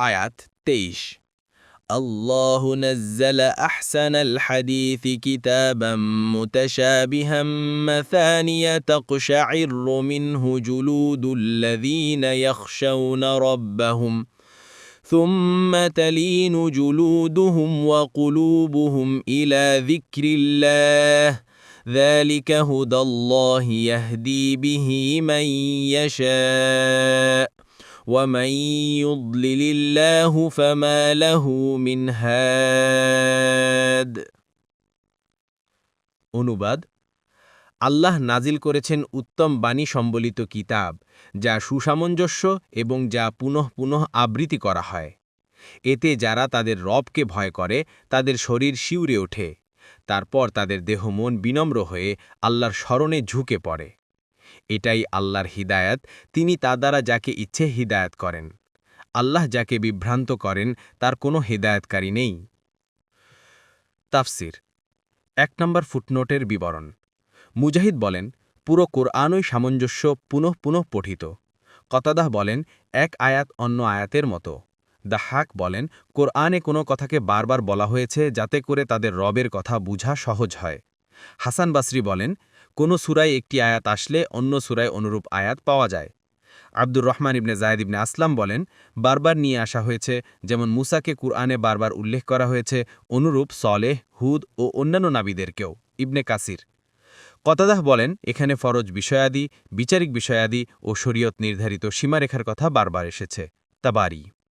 আয়াত তেইশ الله نزل أحسن الحديث كتابا متشابها مثانية تقشعر منه جلود الذين يخشون ربهم ثم تلين جلودهم وقلوبهم إلى ذكر الله ذلك هدى الله يهدي به من يشاء ومن يضلل الله فما له من هاد অনুবাদ আল্লাহ নাজিল করেছেন উত্তম বাণী সম্বলিত কিতাব যা সুসামঞ্জস্য এবং যা পুনঃ পুনঃ আবৃত্তি করা হয় এতে যারা তাদের রবকে ভয় করে তাদের শরীর শিউরে ওঠে তারপর তাদের দেহ মন বিনম্র হয়ে আল্লাহর স্মরণে ঝুঁকে পড়ে এটাই আল্লাহর হিদায়াত। তিনি তা দ্বারা যাকে ইচ্ছে হিদায়াত করেন। আল্লাহ যাকে বিভ্রান্ত করেন, তার কোনো হিদায়াতকারী নেই। তাফসির। এক নম্বর ফুটনোটের বিবরণ। মুজাহিদ বলেন, পুরো কোরআনই সামঞ্জস্য পুনঃ পুনঃ পঠিত। কতাদাহ বলেন, এক আয়াত অন্য আয়াতের মতো। দ্য হাক বলেন, কোরআনে কোনো কথাকে বারবার বলা হয়েছে যাতে করে তাদের রবের কথা বুঝা সহজ হয়। হাসান বাসরি বলেন কোনো সুরায় একটি আয়াত আসলে অন্য সুরায় অনুরূপ আয়াত পাওয়া যায়। আব্দুর রহমান ইবনে জায়দ ইবনে আসলাম বলেন, বারবার নিয়ে আসা হয়েছে, যেমন মুসাকে কুরআনে বারবার উল্লেখ করা হয়েছে, অনুরূপ সলেহ, হুদ ও অন্যান্য নাবিদেরকেও। ইবনে কাসির কতাদাহ বলেন, এখানে ফরজ বিষয়াদি, বিচারিক বিষয়াদি ও শরীয়ত নির্ধারিত সীমারেখার কথা বারবার এসেছে। তাবারি